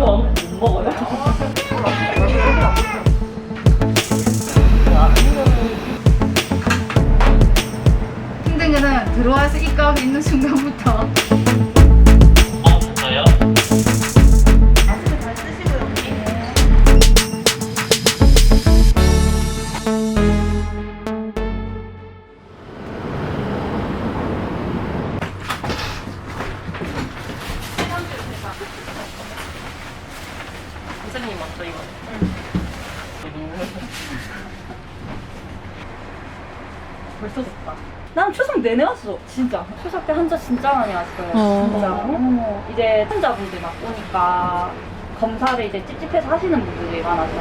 못 먹어요. 힘든 거는 들어와서 이 가게 있는 순간부터 왔어, 진짜. 추석 때 한자 진짜 많이 왔어요. 진짜. 어, 이제 환자분들 막 오니까 검사를 이제 찝찝해서 하시는 분들이 많아서.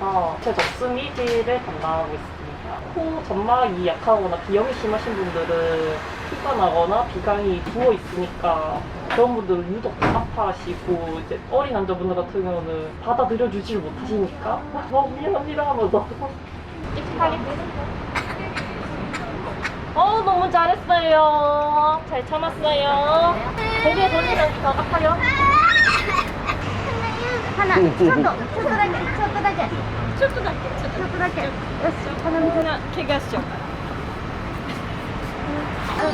어. 제 접수미지를 담당하고 있습니다. 코 점막이 약하거나 비염이 심하신 분들은 피가 나거나 비강이 부어 있으니까 그런 분들은 유독 아파하시고 이제 어린 남자분들 같은 경우는 받아들여 주질 못하시니까 막 미안합니다 하면서. 찝하게 어 너무 잘했어요. 잘 참았어요. 고개 돌리면서 더 아파요 하나 쳐도 쳐도 다게 쳐도 다게 쳐도 다게 하나 하나 개가 쇼 네,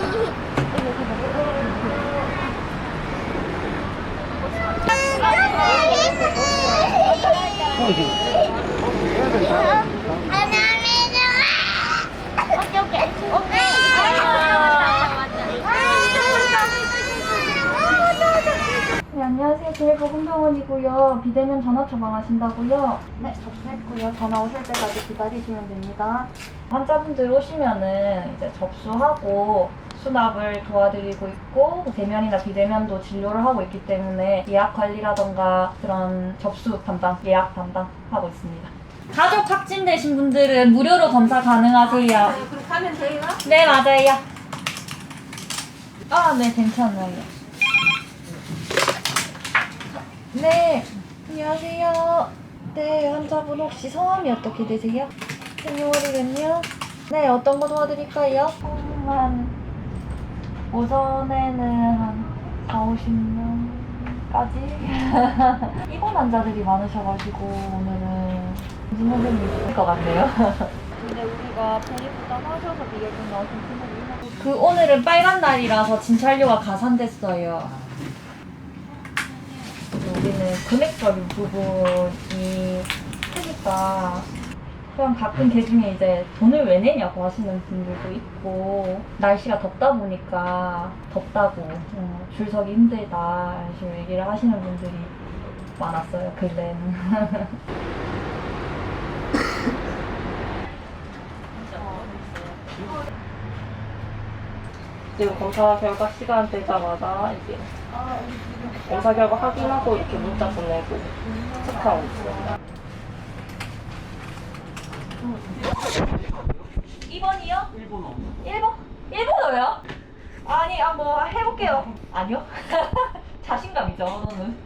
안녕하세요. 제일보건병원이고요. 비대면 전화 처방하신다고요? 네, 접수했고요. 전화 오실 때까지 기다리시면 됩니다. 환자분들 오시면은 이제 접수하고 수납을 도와드리고 있고 대면이나 비대면도 진료를 하고 있기 때문에 예약 관리라던가 그런 접수 담당, 예약 담당 하고 있습니다. 가족 확진되신 분들은 무료로 검사 가능하세요. 그럼 가면 돼요? 네, 맞아요. 아, 네, 괜찮아요. 네, 안녕하세요. 네, 환자분 혹시 성함이 어떻게 되세요? 생년월일은요? 네, 어떤 거 도와드릴까요? 한 오전에는 한 4, 50명까지 입원 환자들이 많으셔가지고 오늘은 무슨 선생님일 것 같네요. 근데 우리가 편의부담 하셔서 비결좀 나오신 분들이 그 오늘은 빨간 날이라서 진찰료가 가산됐어요. 우리는 금액적인 부분이 크니까 그냥 가끔 개 중에 이제 돈을 왜 내냐고 하시는 분들도 있고 날씨가 덥다 보니까 덥다고 어, 줄 서기 힘들다 이런 식으로 얘기를 하시는 분들이 많았어요 근래는 지금 검사 결과 시간 되자마자 이제 검사 결과 확인하고 이렇게 문자 보내고 체크하고 있어요. 2번이요? 일본어. 1번? 1번어요? 아니, 아, 뭐, 해볼게요. 아니요? 자신감이죠, 너는.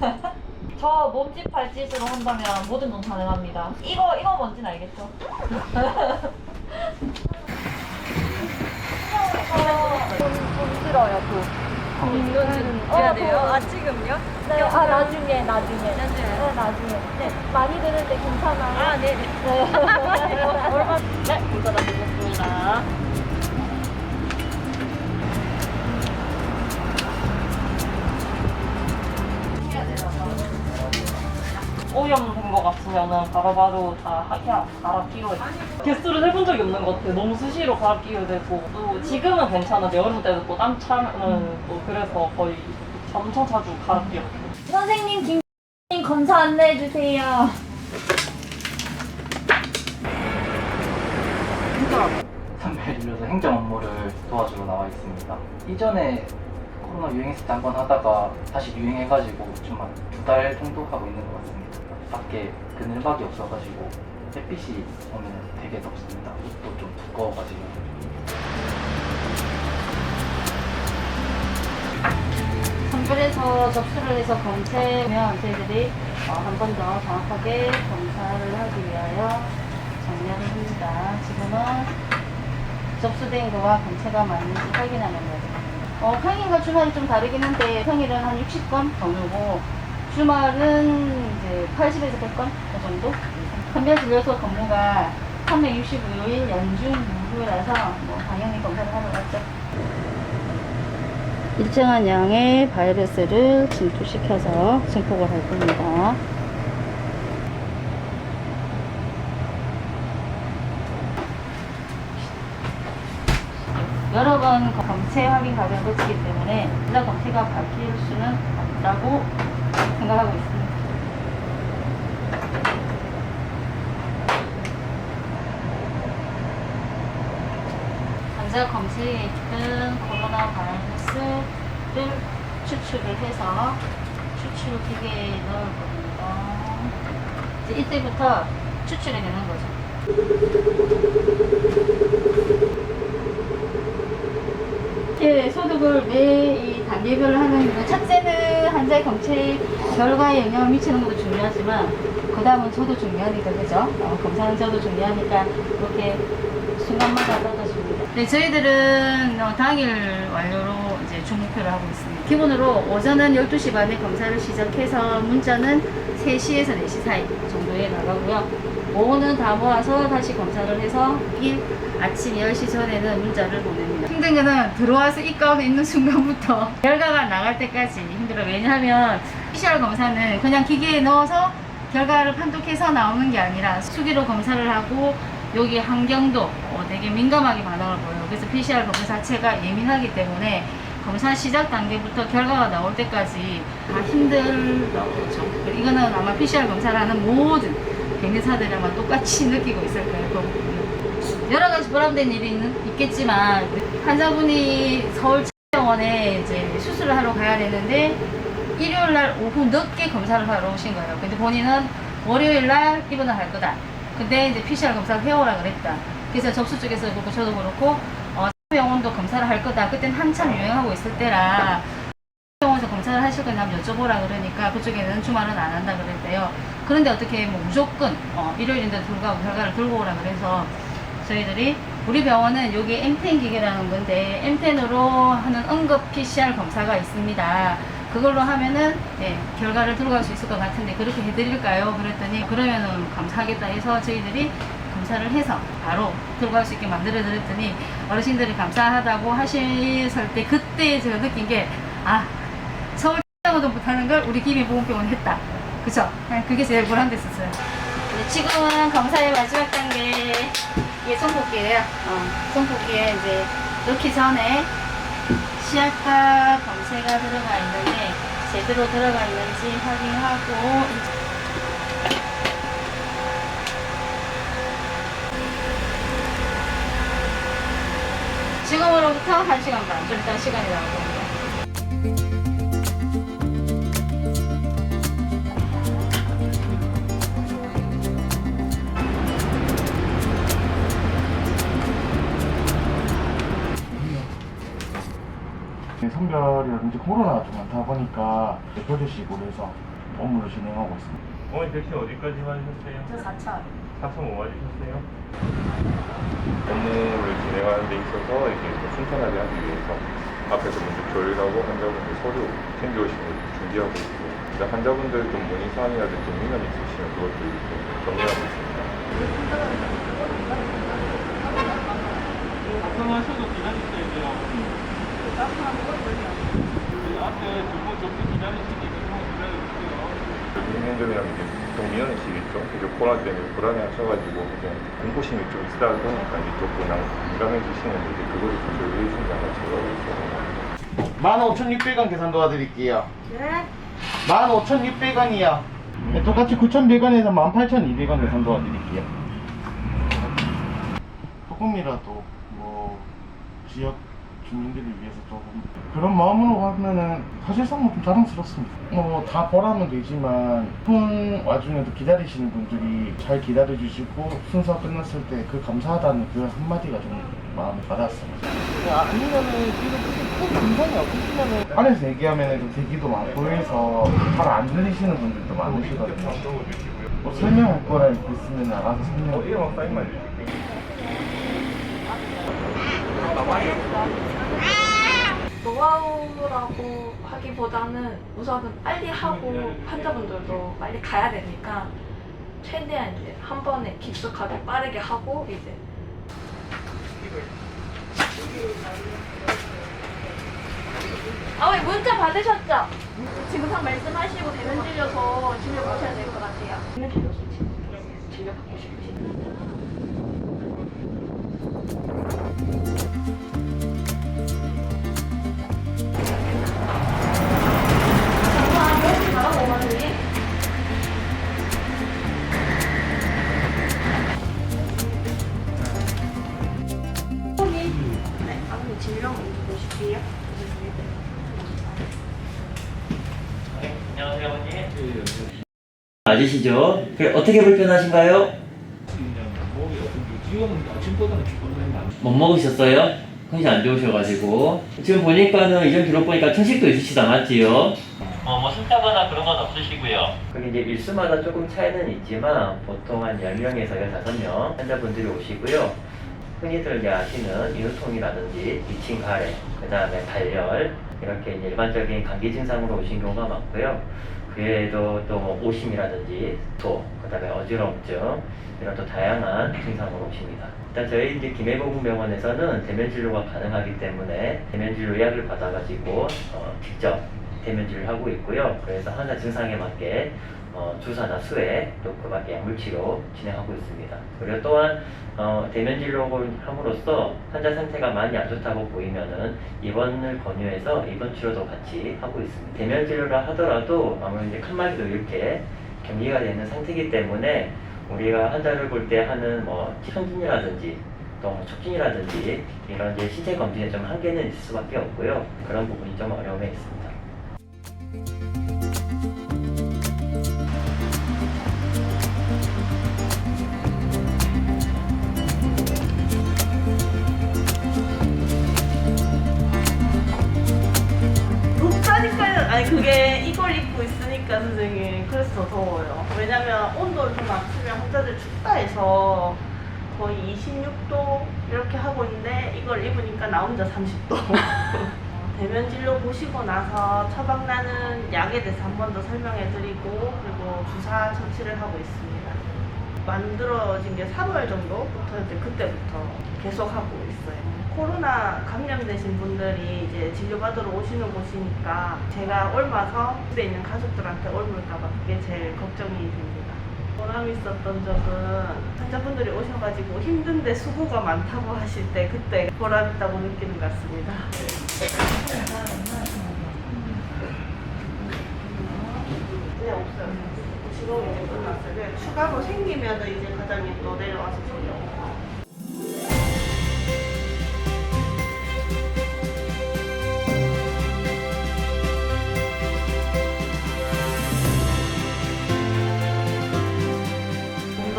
저 몸짓 발짓으로 한다면 뭐든 좀 가능합니다. 이거, 이거 뭔진 알겠죠? 돈, 돈 들어요, 돈. 해야 돼요? 아, 지금요? 네, 아, 나중에, 나중에. 네, 나중에. 네, 많이 드는데 괜찮아요? 아, 네네. 네. 얼마? 네, 문자 다 드렸습니다. 같으면은 바로바로 다 그냥 갈아 끼워야 돼. 개수를 해본 적이 없는 것 같아요. 너무 수시로 갈아 끼워야 되고 또 지금은 괜찮은데 여름 때도 또 땀 차면 또 그래서 거의 엄청 자주 갈아 끼워. 선생님, 김님 검사 안내해 주세요. 선배일로서 행정 업무를 도와주러 나와 있습니다. 이전에 코로나 유행했을 때 한 번 하다가 다시 유행해가지고 좀 한 두 달 정도 하고 있는 것 같습니다. 밖에 그늘막이 없어가지고 햇빛이 오면 되게 덥습니다. 옷도 좀 두꺼워가지고. 선별해서 접수를 해서 검체면 저희들이 어, 한번 더 정확하게 검사를 하기 위하여 정리를 합니다. 지금은 접수된 거와 검체가 맞는지 확인하는 거죠. 어, 평일과 주말이 좀 다르긴 한데 평일은 한 60건 경우고 주말은 이제 80에서 100건 그 정도? 선별진료소 근무가 365일 연중 무휴라서 뭐 당연히 검사를 하러 갔죠. 일정한 양의 바이러스를 진투시켜서 증폭을 할 겁니다. 여러 번 검체 확인 과정을 거치기 때문에 일단 검체가 바뀔 수는 없다고 생각하고 있습니다. 환자 검체에 있던 코로나 바이러스를 추출을 해서 추출 기계에 넣을 겁니다. 이제 이때부터 추출이 되는 거죠. 이렇게 소독을 매이 단계별로 하는 이유 첫째는 환자의 검체 결과에 영향을 미치는 것도 중요하지만 그 다음은 저도 중요하니까 그죠? 어, 검사는 저도 중요하니까 이렇게 순간마다 떨어집니다. 네, 저희들은 어, 당일 완료로 이제 주목표를 하고 있습니다. 기본으로 오전은 12시 반에 검사를 시작해서 문자는 3시에서 4시 사이 정도에 나가고요. 오후는 다 모아서 다시 검사를 해서 일 아침 10시 전에는 문자를 보냅니다. 힘든 거는 들어와서 이 가운데 있는 순간부터 결과가 나갈 때까지 힘 들어요. 왜냐하면 PCR 검사는 그냥 기계에 넣어서 결과를 판독해서 나오는 게 아니라 수기로 검사를 하고 여기 환경도 어, 되게 민감하게 반응을 보여요. 그래서 PCR 검사 자체가 예민하기 때문에 검사 시작 단계부터 결과가 나올 때까지 다 힘들죠. 이거는 아마 PCR 검사를 하는 모든 병의사들이 아마 똑같이 느끼고 있을 거예요. 여러 가지 보람된 일이 있겠지만 환자분이 서울 병원에 이제 수술을 하러 가야 되는데 일요일 날 오후 늦게 검사를 하러 오신 거예요. 근데 본인은 월요일 날 입원을 할 거다. 근데 이제 PCR 검사를 해오라 그랬다. 그래서 접수 쪽에서 그렇고 저도 그렇고 어, 병원도 검사를 할 거다. 그땐 한참 유행하고 있을 때라 병원에서 검사를 하실 거냐 한번 여쭤보라 그러니까 그쪽에는 주말은 안 한다 그랬대요. 그런데 어떻게 뭐 무조건 어, 일요일인데 불구하고 결과를 들고 오라 그래서 저희들이 우리 병원은 여기 M10 기계라는 건데 M10으로 하는 응급 PCR 검사가 있습니다. 그걸로 하면은 예, 결과를 들어갈 수 있을 것 같은데 그렇게 해드릴까요? 그랬더니 그러면은 감사하겠다 해서 저희들이 검사를 해서 바로 들어갈 수 있게 만들어 드렸더니 어르신들이 감사하다고 하셨을 때 그때 제가 느낀 게아 서울 병원도 못하는 걸 우리 김해보건병원 했다. 그쵸? 네, 그게 제일 보람됐었어요. 네, 지금은 검사의 마지막 단계 이게 손뽑기예요. 어, 손뽑기에 이제 넣기 전에 시약과 검체가 들어가 있는데 제대로 들어가 있는지 확인하고 지금으로부터 1시간 반, 좀 이따 시간이 나올 겁니다. 선별이라든지 코로나가 좀 많다 보니까 표제식으로 해서 업무를 진행하고 있습니다. 어머니 백신 어디까지 맞으셨어요? 저 4차. 4.5 맞으셨어요? 업무를 진행하는 데 있어서 이렇게 좀 순탄하게 하기 위해서 앞에서 먼저 조율하고 환자분들 서류 챙겨오시는 걸 준비하고 있고 이제 환자분들 좀 문의 사항이라든지 좀 민감이 있으시면 그것도 이렇게 정리하고 있습니다. 작성하셔도 기다리셔야 돼요. 민행점이랑 이제 좀 민원이시겠죠. 이제 코로나 때문에 불안해 하셔가지고 이제 공포심이 좀 있다 보니까 이제 조금 민감해지시는데 이제 그거를 좀 조율해 주신 게 아마 제가 있어요. 15,600원 계산 도와드릴게요. 네? 15,600원이요. 네, 똑같이 9,100원에서 18,200원 계산 도와드릴게요. 조금이라도 뭐 지역 주민들을 위해서 조금 그런 마음으로 하면은 사실상 뭐좀 자랑스럽습니다. 뭐 다 보라면 되지만 큰 와중에도 기다리시는 분들이 잘 기다려주시고 순서 끝났을 때 그 감사하다는 그 한마디가 좀 마음에 와닿았습니다. 아니면은 지금 큰 증상이 없으시면은 안에서 얘기하면 좀 대기도 많고 해서 잘 안 들리시는 분들도 많으시거든요. 뭐 설명할 거라 있으면 알아서 설명. 어, 해주실게요. 노하우라고 하기보다는 우선은 빨리 하고 환자분들도 빨리 가야 되니까 최대한 이제 한 번에 깊숙하게 빠르게 하고 이제 아버님 문자 받으셨죠? 지금 상 말씀하시고 대면 진료소 진료 보셔야 될 것 같아요. 대면 진료소 진- 진료 받고 싶으시나 맞으시죠? 그래, 어떻게 불편하신가요? 지금은 아침보다는 못 먹으셨어요? 컨디션 안 좋으셔가지고. 지금 보니까는 이전 기록 보니까 천식도 있으시다, 맞지요? 어, 뭐 숨타거나 그런 건 없으시고요. 그게 이제 일수마다 조금 차이는 있지만 보통 한 10명에서 15명 환자분들이 오시고요. 흔히들 이제 아시는 인후통이라든지 이칭 가래, 그 다음에 발열, 이렇게 이제 일반적인 감기 증상으로 오신 경우가 많고요. 그 외에도 또뭐 오심이라든지 또, 그 다음에 어지럼증, 이런 또 다양한 증상으로 오십니다. 일단 저희 이제 김해공병원에서는 대면 진료가 가능하기 때문에 대면 진료 예약을 받아가지고 어, 직접 대면 진료를 하고 있고요. 그래서 환자 증상에 맞게 어, 주사나 수액 또 그 밖에 약물 치료 진행하고 있습니다. 그리고 또한 어, 대면 진료를 함으로써 환자 상태가 많이 안 좋다고 보이면은 입원을 권유해서 입원 치료도 같이 하고 있습니다. 대면 진료를 하더라도 아무래도 이제 칸막이도 이렇게 격리가 되는 상태이기 때문에 우리가 환자를 볼 때 하는 뭐 청진이라든지 또뭐 촉진이라든지 이런 이제 신체 검진에 좀 한계는 있을 수밖에 없고요. 그런 부분이 좀 어려움에 있습니다. 아니 그게 이걸 입고 있으니까 선생님 그래서 더 더워요. 왜냐면 온도를 좀 낮추면 환자들 춥다 해서 거의 26도 이렇게 하고 있는데 이걸 입으니까 나 혼자 30도. 대면 진료 보시고 나서 처방나는 약에 대해서 한 번 더 설명해 드리고 그리고 주사 처치를 하고 있습니다. 만들어진 게 3월 정도부터 그때부터 계속 하고 있어요. 코로나 감염되신 분들이 이제 진료받으러 오시는 곳이니까 제가 옮아서 집에 있는 가족들한테 옮을까봐 그게 제일 걱정이 됩니다. 보람 있었던 적은 환자분들이 오셔가지고 힘든데 수고가 많다고 하실 때 그때 보람 있다고 느끼는 것 같습니다. 네, 없어요. 지금 이제 끝났어요. 네, 추가로 생기면 이제 과장님 또 내려와서 진료.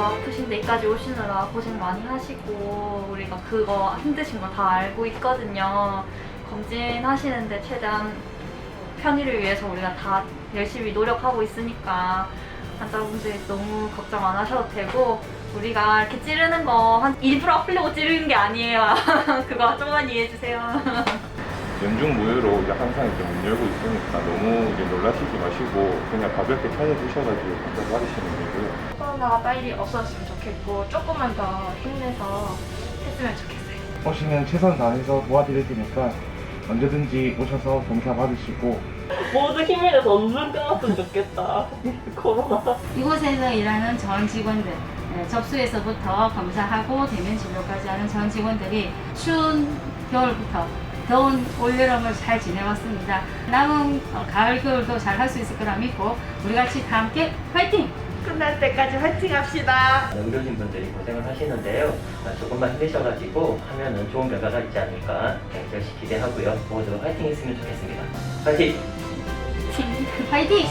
아프신 데까지 오시느라 고생 많이 하시고 우리가 그거 힘드신 거 다 알고 있거든요. 검진하시는데 최대한 편의를 위해서 우리가 다 열심히 노력하고 있으니까 환자분들이 너무 걱정 안 하셔도 되고 우리가 이렇게 찌르는 거 한 일부러 아프려고 찌르는 게 아니에요. 그거 조금만 이해해 주세요. 연중 무휴로 이제 항상 이렇게 문 열고 있으니까 너무 이제 놀라시지 마시고 그냥 가볍게 편해주셔가지고 환자 받으시면 되고요. 코로나가 빨리 없어졌으면 좋겠고 조금만 더 힘내서 했으면 좋겠어요. 오시면 최선 다해서 도와드릴 테니까 언제든지 오셔서 검사 받으시고 모두 힘이 내서 언제 끝났으면 좋겠다. 코로나. 이곳에서 일하는 전 직원들 예, 접수에서부터 검사하고 대면 진료까지 하는 전 직원들이 추운 겨울부터 더운 올여름을 잘 지내왔습니다. 남은 어, 가을 겨울도 잘 할 수 있을 거라 믿고 우리 같이 다 함께 파이팅! 끝날 때까지 화이팅 합시다. 의료진 분들이 고생을 하시는데요. 아, 조금만 힘내셔가지고 하면은 좋은 결과가 있지 않을까 네, 역시 기대하고요. 모두 화이팅 했으면 좋겠습니다. 화이팅! 파이팅!